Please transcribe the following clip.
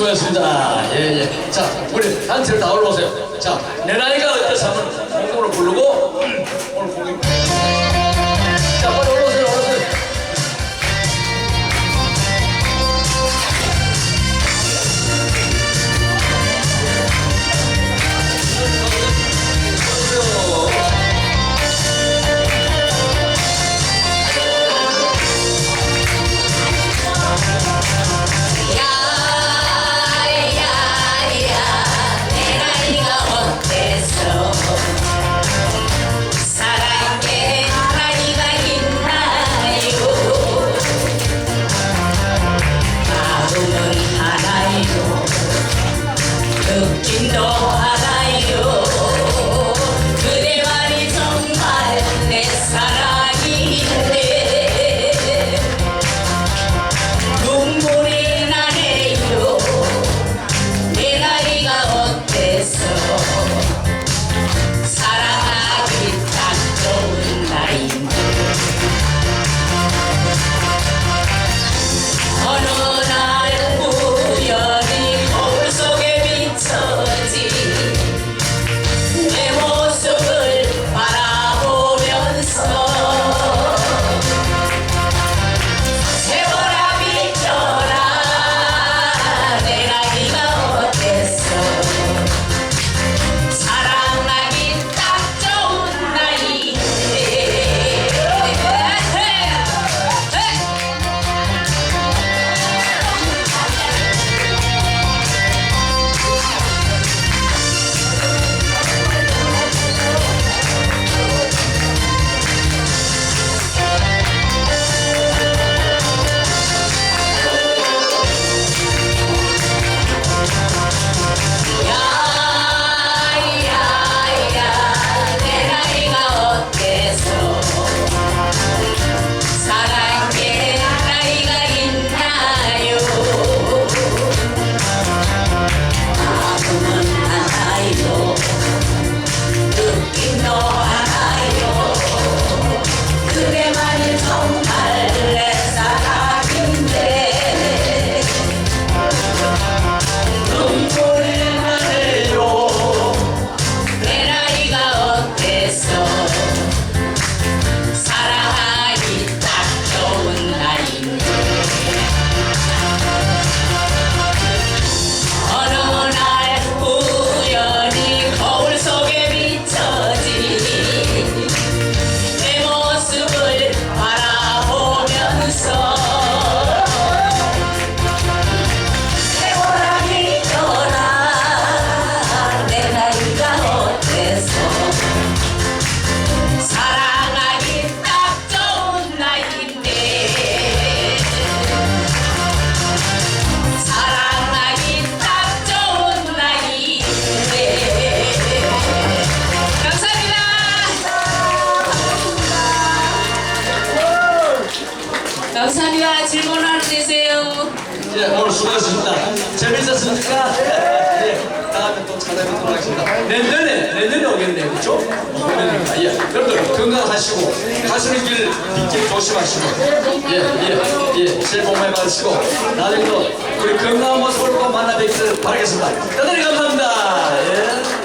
수고하셨습니다. 예, 예. 자, 우리 단체를 다 올라오세요. 자, 내 나이가 어때서 한번 공공으로 부르고, 음, 오늘 공공. 질문 하나 주세요 예, 오늘 수고하셨습니다. 재밌었습니까? 예, 다음에 또 찾아뵙도록 하겠습니다. 내년에, 내년에 오겠네요. 내년에. 예, 여러분들 건강하시고, 가시는 길 빗길 조심하시고, 예, 예, 예, 새해 복 많이 받으시고, 나중에 또 우리 건강한 모습으로 꼭 만나 뵙기를 바라겠습니다. 대단히 감사합니다. 예.